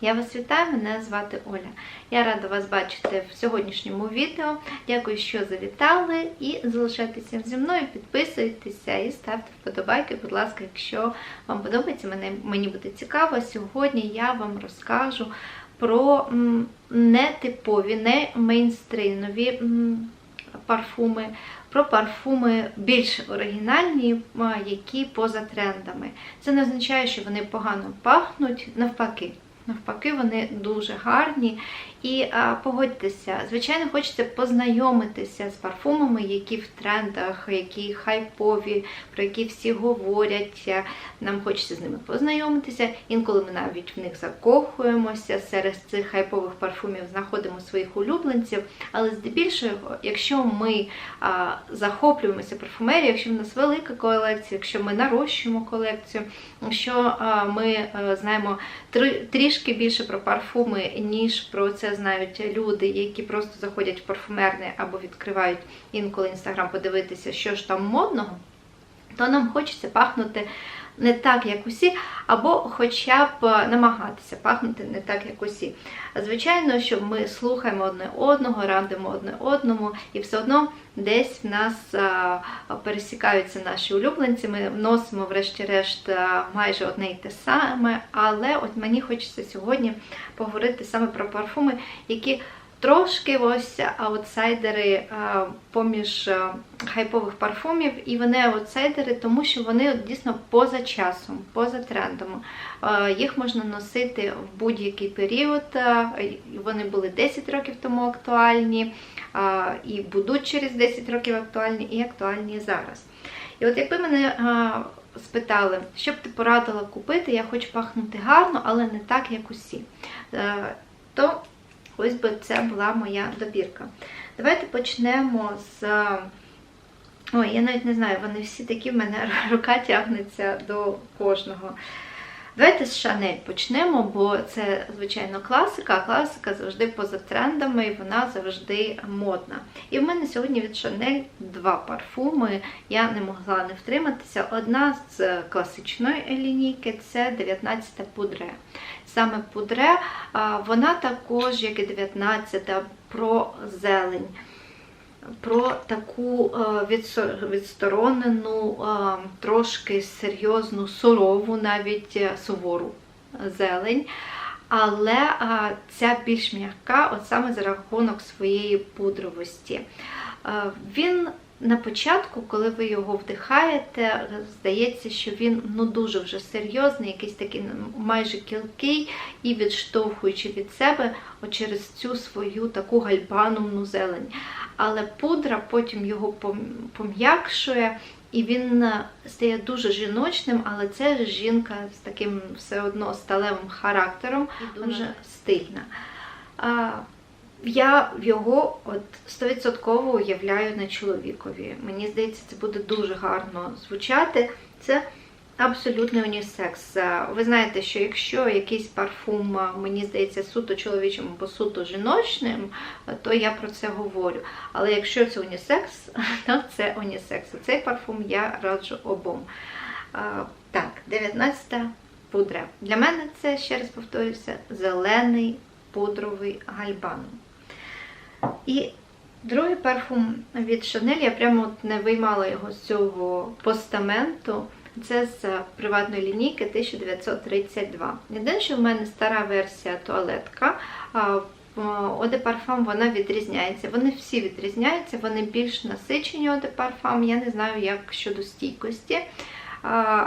Я вас вітаю, мене звати Оля. Я рада вас бачити в сьогоднішньому відео. Дякую, що завітали. І залишайтеся зі мною, підписуйтеся і ставте вподобайки, будь ласка, якщо вам подобається, мені буде цікаво. Сьогодні я вам розкажу про нетипові, не мейнстримові м, парфуми, про парфуми більш оригінальні, які поза трендами. Це не означає, що вони погано пахнуть, навпаки. Навпаки, вони дуже гарні. І а, погодьтеся, звичайно, хочеться познайомитися з парфумами, які в трендах, які хайпові, про які всі говорять. Нам хочеться з ними познайомитися. Інколи ми навіть в них закохуємося. Серед цих хайпових парфумів знаходимо своїх улюбленців. Але здебільшого, якщо ми а, захоплюємося парфумерією, якщо в нас велика колекція, якщо ми нарощуємо колекцію, якщо а, ми а, знаємо три- трішки більше про парфуми, ніж про це знають люди, які просто заходять в парфумерне або відкривають інколи інстаграм подивитися, що ж там модного, то нам хочеться пахнути не так, як усі, або хоча б намагатися пахнути не так, як усі. Звичайно, що ми слухаємо одне одного, радимо одне одному, і все одно десь в нас а, пересікаються наші улюбленці. Ми носимо, врешті-решт, майже одне і те саме. Але от мені хочеться сьогодні поговорити саме про парфуми, які трошки ось аутсайдери поміж хайпових парфумів, і вони аутсайдери, тому що вони дійсно поза часом, поза трендом. Їх можна носити в будь-який період. Вони були 10 років тому актуальні, і будуть через 10 років актуальні, і актуальні зараз. І от якби мене спитали, що б ти порадила купити, я хочу пахнути гарно, але не так, як усі, е, то ось би це була моя добірка. Давайте почнемо з. Ой, я навіть не знаю, вони всі такі, в мене рука тягнеться до кожного. Давайте з Шанель почнемо, бо це, звичайно, класика, а класика завжди поза трендами, і вона завжди модна. І в мене сьогодні від Шанель два парфуми. Я не могла не втриматися. Одна з класичної лінійки це 19 пудре. Саме пудре, вона також, як і 19 про зелень про таку е, відсторонену, е, трошки серйозну, сурову, навіть е, сувору зелень. Але ця більш м'яка, от саме за рахунок своєї пудровості. Він на початку, коли ви його вдихаєте, здається, що він ну дуже вже серйозний, якийсь такий ну, майже кілкий і відштовхуючи від себе через цю свою таку гальбанумну зелень. Але пудра потім його пом'якшує, і він е, стає дуже жіночним, але це жінка з таким все одно сталевим характером дуже стильна. Я його от 100% уявляю на чоловікові. Мені здається, це буде дуже гарно звучати. Це абсолютний унісекс. Е, Ви знаєте, що якщо якийсь парфум, е, мені здається, суто чоловічим або суто жіночним, е, то я про це говорю. Але якщо це унісекс, то це унісекс. Цей парфум я раджу обом. Так, 19 пудра. Для мене це, ще раз повторюся, зелений пудровий гальбанум. І другий парфум від Chanel, я прямо от не виймала його з цього постаменту. Це з приватної лінійки 1932. Єдине, що в мене стара версія туалетка. Оде Парфам вона відрізняється. Вони всі відрізняються, вони більш насичені Оде Парфам. Я не знаю, як щодо стійкості.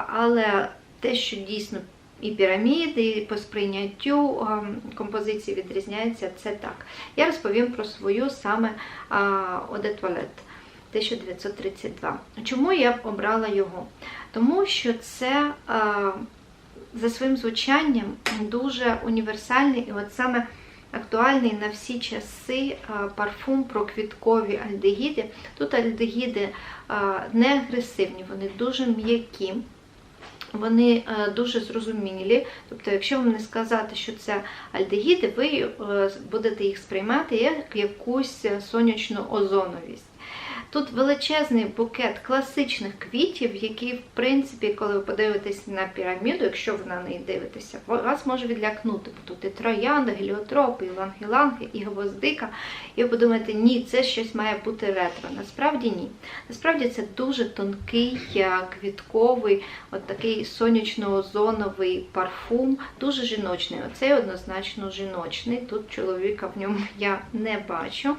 Але те, що дійсно і піраміди, і по сприйняттю композиції відрізняється, це так. Я розповім про свою саме Оде Туалет 1932. Чому я обрала його? Тому що це за своїм звучанням дуже універсальний і от саме актуальний на всі часи а, парфум про квіткові альдегіди. Тут альдегіди не агресивні, вони дуже м'які. Вони е, дуже зрозумілі. Тобто, якщо вам не сказати, що це альдегіди, ви е, будете їх сприймати як якусь сонячну озоновість. Тут величезний букет класичних квітів, які, в принципі, коли ви подивитесь на піраміду, якщо ви на неї дивитеся, вас може відлякнути. Бо тут і троянда, геліотропи, і ланги-ланги, і гвоздика. І ви подумаєте, ні, це щось має бути ретро. Насправді ні. Насправді це дуже тонкий, квітковий, от такий сонячно-озоновий парфум, дуже жіночний. Оцей однозначно жіночний. Тут чоловіка в ньому я не бачу.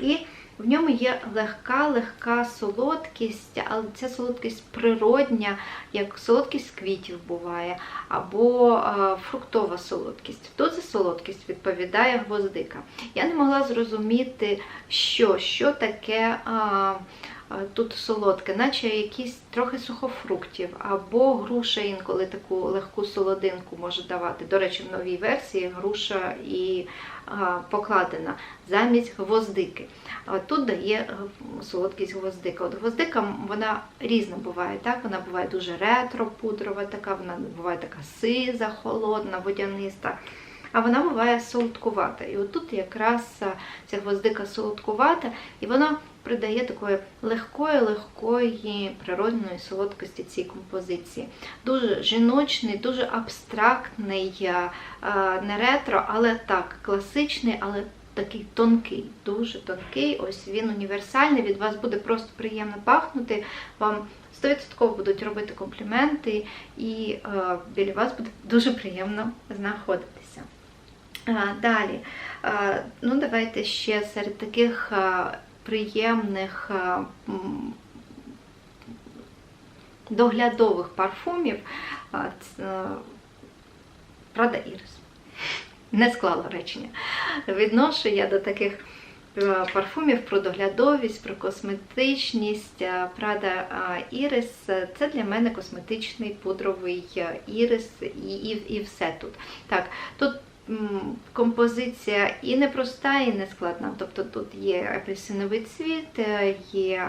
І в ньому є легка-легка солодкість, але ця солодкість природня, як солодкість квітів буває, або а, фруктова солодкість. Тут за солодкість відповідає гвоздика. Я не могла зрозуміти, що, що таке. А, Тут солодке, наче якісь трохи сухофруктів, або груша інколи таку легку солодинку може давати. До речі, в новій версії груша і покладена замість гвоздики. Тут дає е, солодкість гвоздика. От гвоздика вона різна буває. так? Вона буває дуже ретро-пудрова, така, вона буває така сиза, холодна, водяниста. А вона буває солодкувата. І отут якраз ця гвоздика солодкувата, і вона придає такої легкої, легкої природної солодкості цій композиції. Дуже жіночний, дуже абстрактний, не ретро, але так, класичний, але такий тонкий, дуже тонкий. Ось він універсальний, від вас буде просто приємно пахнути. Вам 100% будуть робити компліменти, і е, біля вас буде дуже приємно знаходитися. Далі, ну давайте ще серед таких приємних доглядових парфумів Прада Ірис. Не склала речення. Відношу я до таких парфумів про доглядовість, про косметичність. Прада Ірис це для мене косметичний пудровий ірис і і, і все тут. Так, Тут композиція і не проста, і не складна. Тобто тут є апельсиновий цвіт, е, є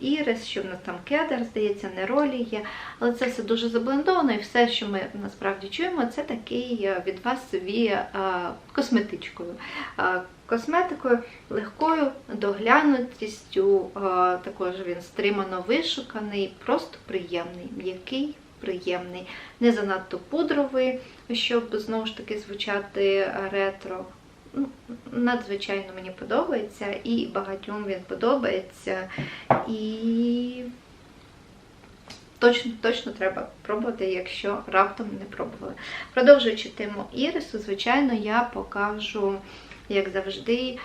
ірис, що в нас там кедр, здається, неролі є. Але це все дуже заблендовано, і все, що ми насправді чуємо, це такий е, від вас віє косметичкою. Косметикою легкою доглянутістю, також він стримано вишуканий, просто приємний, м'який приємний, не занадто пудровий, щоб знову ж таки звучати ретро. Ну, Надзвичайно мені подобається, і багатьом він подобається. І точно точно треба пробувати, якщо раптом не пробували. Продовжуючи тему Ірису, звичайно, я покажу, як завжди,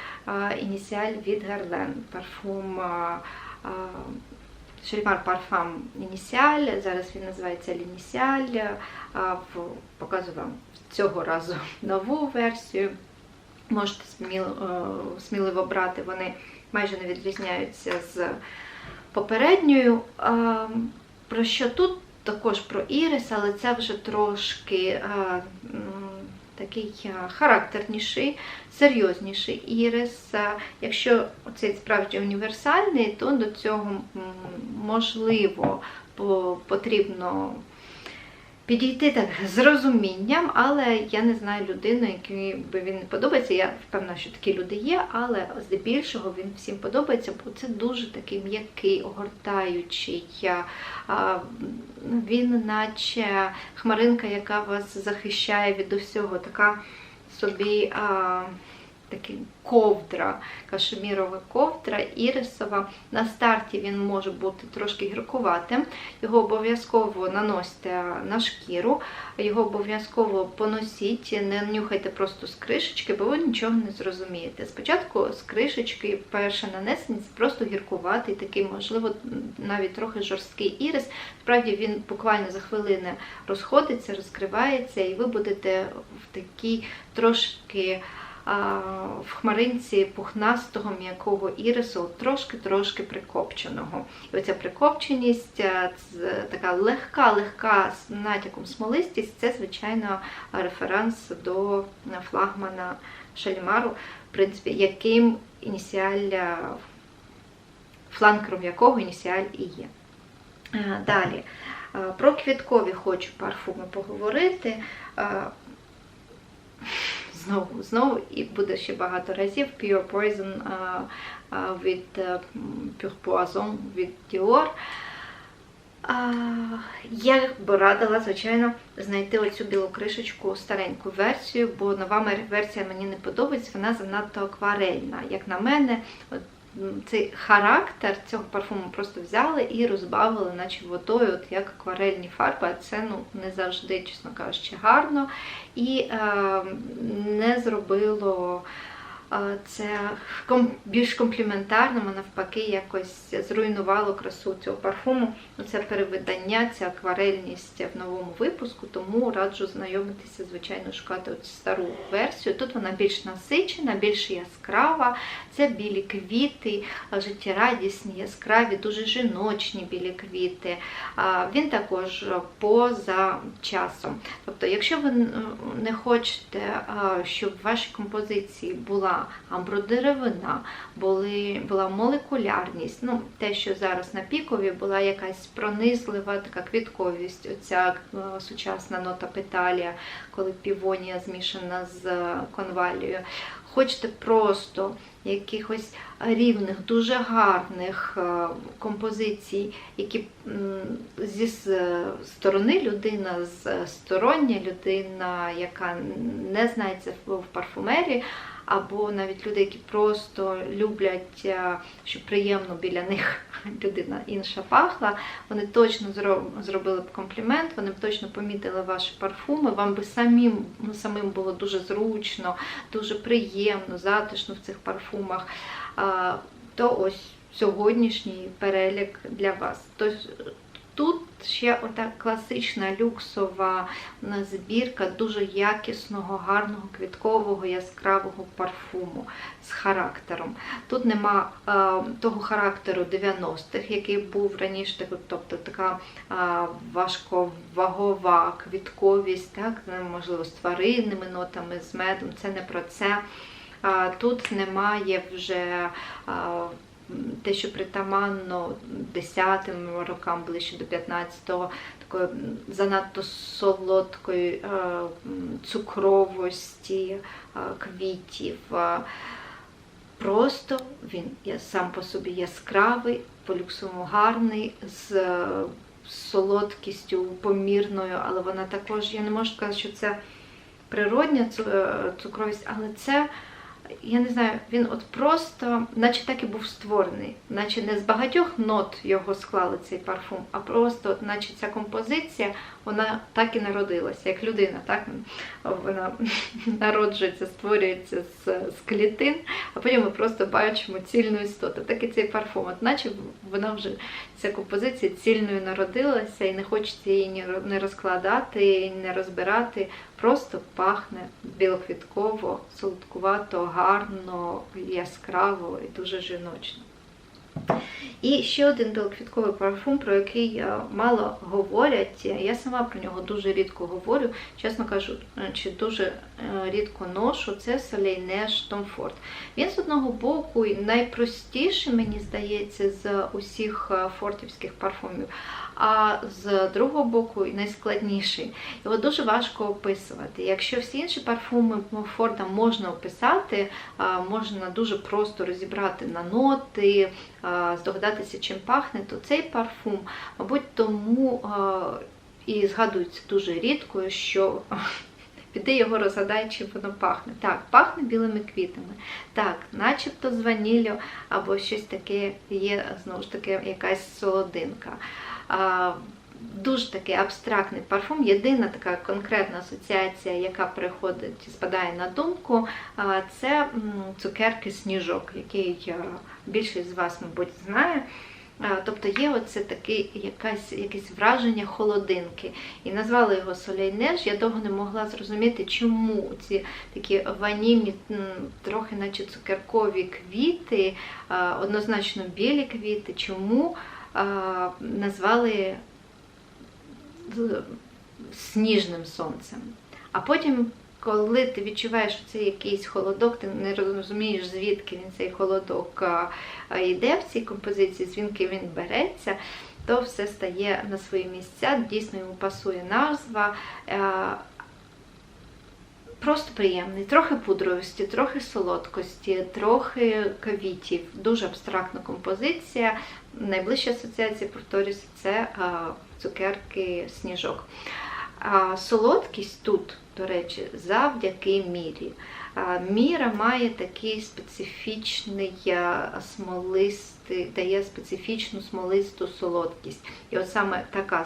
ініціаль від Гарлен. Парфум Шельмар Парфам Інісіаль, зараз він називається Лінісіаль. Показую вам цього разу нову версію. Можете е, сміливо брати, вони майже не відрізняються з попередньою. Про що тут? Також про Ірис, але це вже трошки такий е, характерніший, серйозніший ірис. Якщо цей справді універсальний, то до цього можливо потрібно підійти так з розумінням, але я не знаю людину, якій би він не подобається. Я впевнена, що такі люди є, але здебільшого він всім подобається, бо це дуже такий м'який, огортаючий. Він, наче хмаринка, яка вас захищає від усього, така собі такий ковдра, кашемірова ковдра, ірисова. На старті він може бути трошки гіркуватим. Його обов'язково наносьте на шкіру, його обов'язково поносіть, не нюхайте просто з кришечки, бо ви нічого не зрозумієте. Спочатку з кришечки перше нанесення це просто гіркуватий, такий, можливо, навіть трохи жорсткий ірис. Справді він буквально за хвилини розходиться, розкривається, і ви будете в такій трошки в хмаринці пухнастого м'якого ірису, трошки-трошки прикопченого. І оця прикопченість, така легка-легка з натяком смолистість це, звичайно, референс до флагмана Шальмару, в принципі, яким ініціаль, фланкером якого ініціаль і є. Далі. Про квіткові хочу парфуми поговорити знову, знову, і буде ще багато разів. Pure Poison від е, Pure Poison, від Dior. Я б радила, звичайно, знайти оцю білу кришечку, стареньку версію, бо нова версія мені не подобається, вона занадто акварельна. Як на мене, от, цей характер цього парфуму просто взяли і розбавили, наче водою, от як акварельні фарби, а це ну, не завжди, чесно кажучи, гарно. І е, не зробило це більш компліментарним, а навпаки, якось зруйнувало красу цього парфуму. Ну, Це перевидання, ця акварельність в новому випуску, тому раджу знайомитися, звичайно, шукати стару версію. Тут вона більш насичена, більш яскрава. Це білі квіти, життєрадісні, яскраві, дуже жіночні білі квіти. Він також поза часом. Тобто, якщо ви не хочете, щоб в вашій композиції була амбродеревина, були, була молекулярність, ну, те, що зараз на пікові, була якась пронизлива така квітковість, оця е, сучасна нота петалія, коли півонія змішана з е, конвалією. Хочете просто якихось рівних, дуже гарних е, композицій, які зі сторони людина, з стороння людина, яка не знається в парфумерії, або навіть люди, які просто люблять, е, щоб приємно біля них людина інша пахла, вони точно зробили б комплімент, вони б точно помітили ваші парфуми, вам би самим, ну, самим було дуже зручно, дуже приємно, затишно в цих парфумах. То ось сьогоднішній перелік для вас. Тобто Тут ще ота класична люксова збірка дуже якісного, гарного, квіткового, яскравого парфуму з характером. Тут нема е, того характеру 90-х, який був раніше, тобто така е, важковагова квітковість, так, ну, можливо, з тваринними нотами, з медом. Це не про це. А, Тут немає вже м, те, що притаманно 10-м рокам, ближче до 15-го, такої занадто солодкої е, цукровості е, квітів. Просто він сам по собі яскравий, по-люксовому гарний, з е, солодкістю помірною, але вона також, я не можу сказати, що це природня е, цукровість, але це, я не знаю, він от просто, наче так і був створений, наче не з багатьох нот його склали цей парфум, а просто, от, наче ця композиція, вона так і народилася, як людина, так вона народжується, створюється з, з клітин, а потім ми просто бачимо цільну істоту. Так і цей парфум, от наче вона вже ця композиція цільною народилася і не хочеться її не розкладати, не розбирати. Просто пахне білоквітково, солодкувато, гарно, яскраво і дуже жіночно. І ще один білоквітковий парфум, про який мало говорять. Я сама про нього дуже рідко говорю, чесно кажу, чи дуже е, рідко ношу. Це Soleil Ford. Він з одного боку найпростіший, мені здається, з усіх е, фортівських парфумів, а з другого боку найскладніший. Його дуже важко описувати. Якщо всі інші парфуми Форда можна описати, можна дуже просто розібрати на ноти, здогадатися, чим пахне, то цей парфум, мабуть, тому і згадується дуже рідко, що Піди його розгадай, чим воно пахне. Так, пахне білими квітами. Так, начебто з ваніллю або щось таке є, знову ж таки, якась солодинка. Дуже такий абстрактний парфум. Єдина така конкретна асоціація, яка приходить і спадає на думку, це цукерки сніжок, який е, більшість з вас, мабуть, знає. Тобто є оце таке якесь враження холодинки. І назвали його Солейнеж. Я довго не могла зрозуміти, чому ці такі ванільні, трохи наче цукеркові квіти, однозначно білі квіти, чому назвали сніжним сонцем. А потім, коли ти відчуваєш, що це якийсь холодок, ти не розумієш, звідки він цей холодок йде в цій композиції, звідки він береться, то все стає на свої місця. Дійсно йому пасує назва. Просто приємний. Трохи пудровості, трохи солодкості, трохи кавітів. Дуже абстрактна композиція. Найближча асоціація, повторюся, це цукерки сніжок. А солодкість тут, до речі, завдяки мірі. Міра має такий специфічний смолистий, дає специфічну смолисту солодкість. І от саме така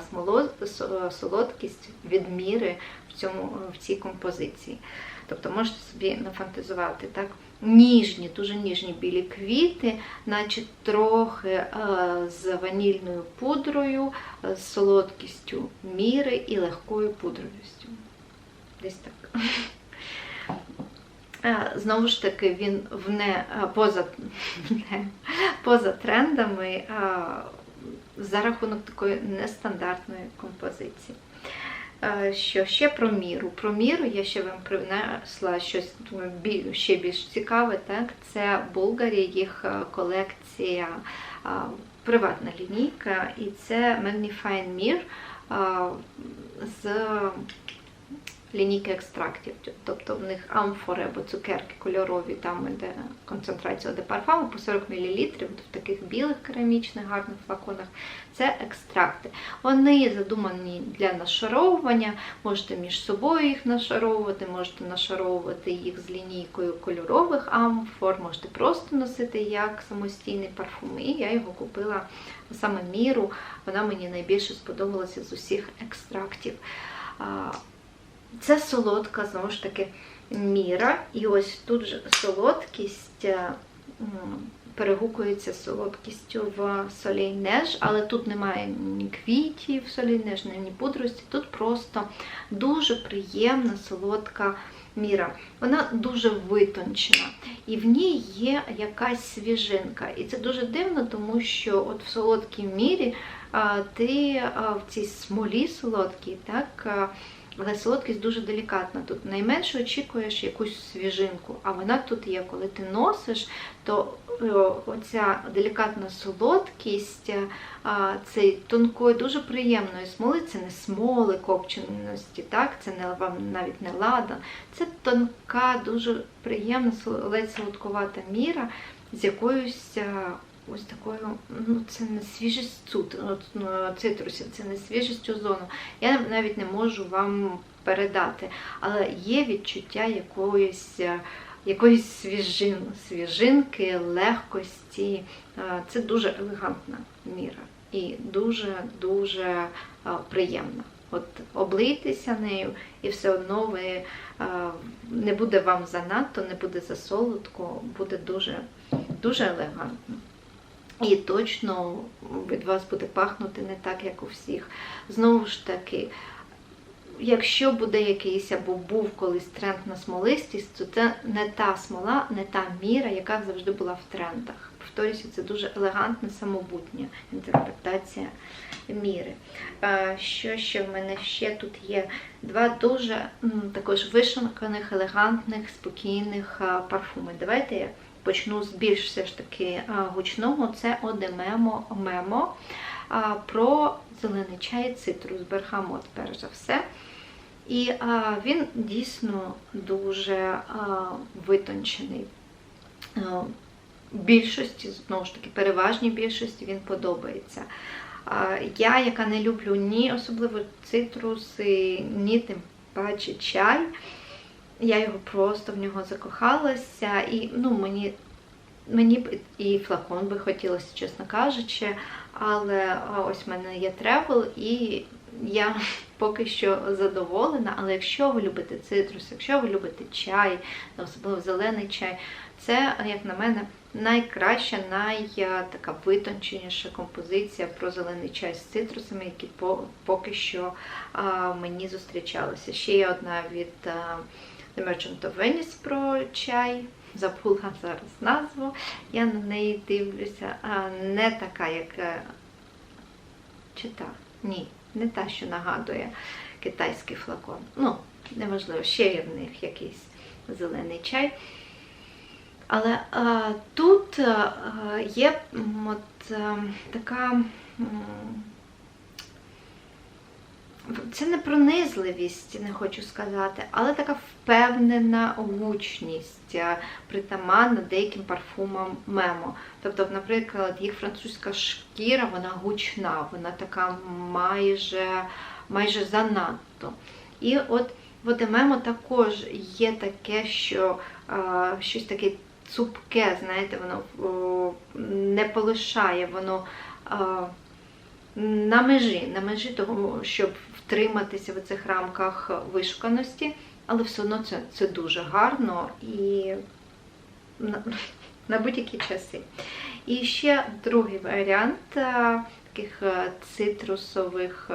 солодкість від міри в, цьому, в цій композиції. Тобто можете собі нафантазувати, так? Ніжні, дуже ніжні білі квіти, наче трохи е, з ванільною пудрою, е, з солодкістю міри і легкою пудровістю. Десь так. Е, Знову ж таки, він вне, поза, вне, поза трендами за рахунок такої нестандартної композиції. Е, Що ще про міру? Про міру я ще вам принесла щось думаю, ще більш цікаве. Так? Це Булгарі, їх е, колекція, е, приватна лінійка, і це Magnifying Mir е, з лінійки екстрактів. Тобто в них амфори або цукерки кольорові, там іде концентрація де парфуму по 40 мл в таких білих керамічних гарних флаконах. Це екстракти. Вони задумані для нашаровування, можете між собою їх нашаровувати, можете нашаровувати їх з лінійкою кольорових амфор, можете просто носити як самостійний парфум. І я його купила саме міру. Вона мені найбільше сподобалася з усіх екстрактів. Це солодка, знову ж таки, міра. І ось тут же солодкість е, перегукується солодкістю в солейнеж, але тут немає ні квітів солейнеж, ні пудрості. Тут просто дуже приємна солодка міра. Вона дуже витончена. І в ній є якась свіжинка. І це дуже дивно, тому що от в солодкій мірі ти в цій смолі солодкій, так. Але солодкість дуже делікатна. Тут найменше очікуєш якусь свіжинку, а вона тут є. Коли ти носиш, то е, оця делікатна солодкість е, цієї тонкої, дуже приємної смоли, це не смоли копченості, так? це не вам навіть не ладан. Це тонка, дуже приємна, ледь солодкувата міра з якоюсь. Ось такою, ну це не свіжість цут, ну, цитрусів, це не свіжість озону. Я навіть не можу вам передати, але є відчуття якоїсь, е, якоїсь свіжин, свіжинки, легкості. Е, Це дуже елегантна міра і дуже-дуже е, приємна. От облийтеся нею, і все одно ви не буде вам занадто, не буде засолодко, буде дуже, дуже елегантно. І точно від вас буде пахнути не так, як у всіх. Знову ж таки, якщо буде якийсь або був колись тренд на смолистість, то це не та смола, не та міра, яка завжди була в трендах. Повторюся, це дуже елегантна, самобутня інтерпретація міри. Що ще в мене ще тут є? Два дуже також вишуканих, елегантних, спокійних парфуми. Давайте я почну з більш все ж таки гучного. Це Одемемо Мемо про зелений чай цитрус, бергамот, перш за все. І а, він дійсно дуже а, витончений. А, більшості, знову ж таки, переважній більшості він подобається. А, Я, яка не люблю ні особливо цитруси, ні тим паче чай, я його просто в нього закохалася, і ну, мені, мені б і флакон би хотілося, чесно кажучи, але ось в мене є тревел, і я поки що задоволена. Але якщо ви любите цитрус, якщо ви любите чай, особливо зелений чай, це, як на мене, найкраща, най витонченіша композиція про зелений чай з цитрусами, які поки що а, мені зустрічалися. Ще є одна від а, The Merchant of Venice про чай. Забула зараз назву. Я на неї дивлюся. А, не така, як е, чи та? Ні, не та, що нагадує китайський флакон. Ну, неважливо, ще є в них якийсь зелений чай. Але а, тут а, є от, а, така. Це не пронизливість, не хочу сказати, але така впевнена гучність, е, притаманна деяким парфумам мемо. Тобто, наприклад, їх французька шкіра, вона гучна, вона така майже, майже занадто. І от в мемо також є таке, що а, щось таке цупке, знаєте, воно о, не полишає, воно а, на межі, на межі того, щоб втриматися в цих рамках вишуканості, але все одно це, це дуже гарно і на, на будь-які часи. І ще другий варіант таких цитрусових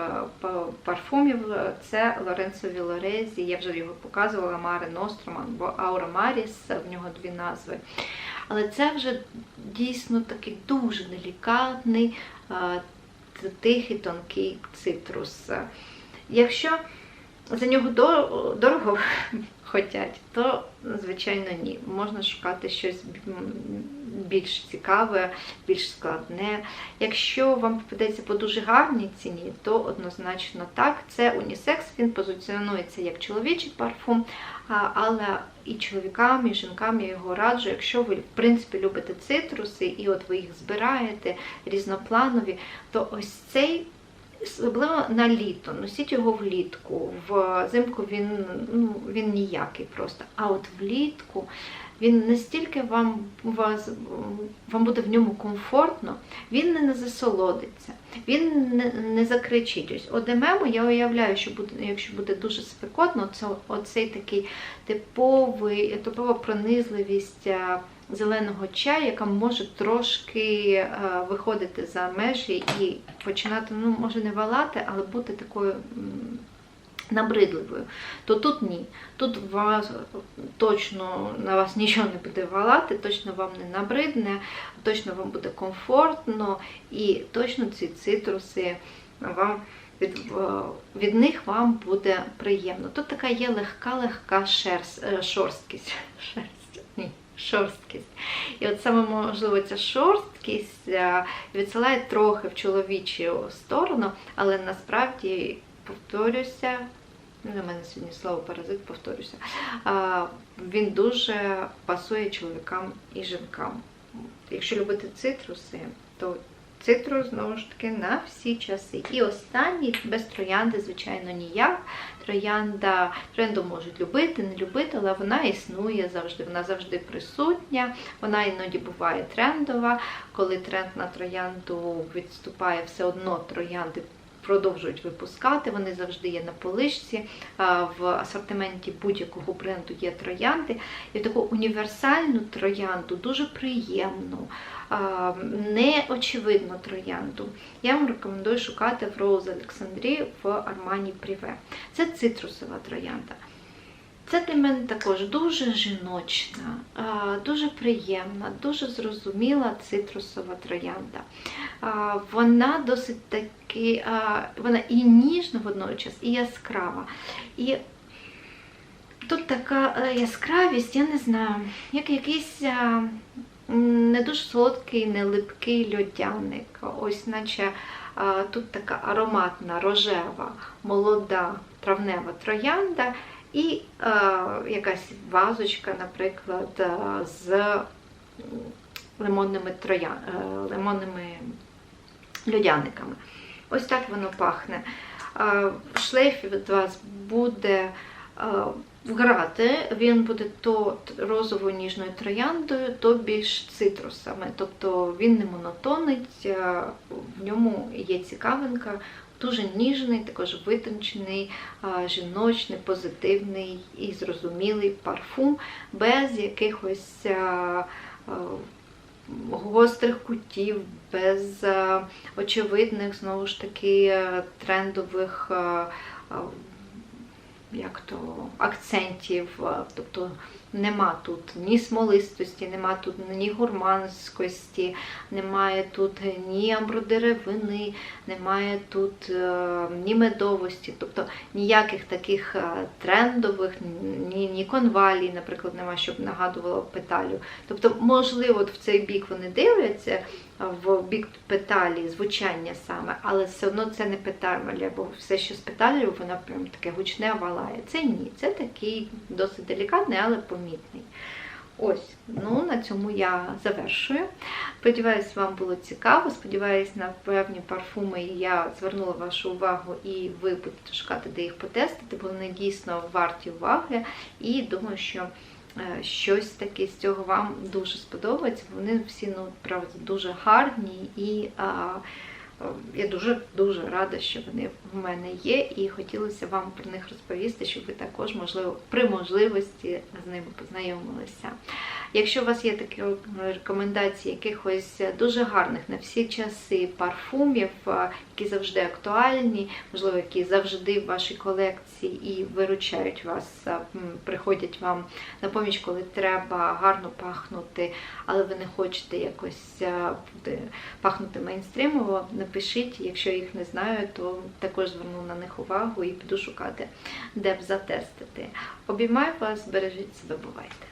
парфумів це Лоренцо Вілорезі. Я вже його показувала Маре Ностром або Аура Маріс, в нього дві назви. Але це вже дійсно такий дуже делікатний, тихий, тонкий цитрус. Якщо за нього дорого хотять, то звичайно ні. Можна шукати щось більш цікаве, більш складне. Якщо вам попадеться по дуже гарній ціні, то однозначно так. Це унісекс, він позиціонується як чоловічий парфум, але і чоловікам, і жінкам я його раджу. Якщо ви в принципі любите цитруси, і от ви їх збираєте різнопланові, то ось цей. Особливо на літо, носіть його влітку. Взимку він, ну, він ніякий просто. А от влітку він настільки вам, вас, вам буде в ньому комфортно, він не засолодиться, він не, не закричить. Ось одемему я уявляю, що буде, якщо буде дуже спекотно, це оцей такий типовий, типова пронизливість зеленого чаю, яка може трошки а, виходити за межі і починати, ну, може не валати, але бути такою. Набридливою, то тут ні. Тут вас точно на вас нічого не буде валати, точно вам не набридне, точно вам буде комфортно і точно ці цитруси вам від, від них вам буде приємно. Тут така є легка-легка шерсть, е, шорсткість. Шерсть, ні, шорсткість. І от саме можливо ця шорсткість е, відсилає трохи в чоловічу сторону, але насправді повторюся. Ну, на мене сьогодні слово паразит, повторюся. Він дуже пасує чоловікам і жінкам. Якщо любите цитруси, то цитрус знову ж таки на всі часи. І останній без троянди, звичайно, ніяк. Троянда, троянду можуть любити, не любити, але вона існує завжди. Вона завжди присутня. Вона іноді буває трендова. Коли тренд на троянду відступає, все одно троянди продовжують випускати. Вони завжди є на поличці. В асортименті будь-якого бренду є троянди. І таку універсальну троянду, дуже приємну, неочевидну троянду. Я вам рекомендую шукати в Rose Alexandrie в Armani Privé. Це цитрусова троянда. Це для мене також дуже жіночна, дуже приємна, дуже зрозуміла цитрусова троянда. Вона досить таки, вона і ніжна водночас, і яскрава. І тут така е, яскравість, я не знаю, як якийсь не дуже солодкий, не липкий льодяник. Ось наче тут така ароматна, рожева, молода травнева троянда. І е, якась вазочка, наприклад, е, з лимонними, троя... е, лимонними льодяниками. Ось так воно пахне. Е, шлейф від вас буде грати, він буде то розовою ніжною трояндою, то більш цитрусами. Тобто він не монотонить, в ньому є цікавинка. Дуже ніжний, також витончений, жіночний, позитивний і зрозумілий парфум, без якихось гострих кутів, без очевидних, знову ж таки, е, трендових як то, акцентів. Тобто нема тут ні смолистості, нема тут ні гурманськості, немає тут ні амбродеревини, немає тут е, ні медовості, тобто ніяких таких е, трендових, ні, ні конвалій, наприклад, немає, щоб нагадувало петалю. Тобто, можливо, в цей бік вони дивляться, в бік петалі, звучання саме, але все одно це не петаль, бо все, що з петалью, воно прям таке гучне валає. Це ні, це такий досить делікатний, але помітний. Ось, ну на цьому я завершую. Сподіваюсь, вам було цікаво. Сподіваюсь, на певні парфуми я звернула вашу увагу і ви будете шукати, де їх потестити, бо вони дійсно варті уваги. І думаю, що е, щось таке з цього вам дуже сподобається. Вони всі ну, правда, дуже гарні і. А, я дуже дуже рада, що вони в мене є, і хотілося вам про них розповісти, щоб ви також, можливо, при можливості з ними познайомилися. Якщо у вас є такі рекомендації якихось дуже гарних на всі часи парфумів, які завжди актуальні, можливо, які завжди в вашій колекції і виручають вас, приходять вам на поміч, коли треба гарно пахнути, але ви не хочете якось пахнути мейнстрімово, напишіть, якщо їх не знаю, то також зверну на них увагу і піду шукати, де б затестити. Обіймаю вас, бережіть себе, бувайте!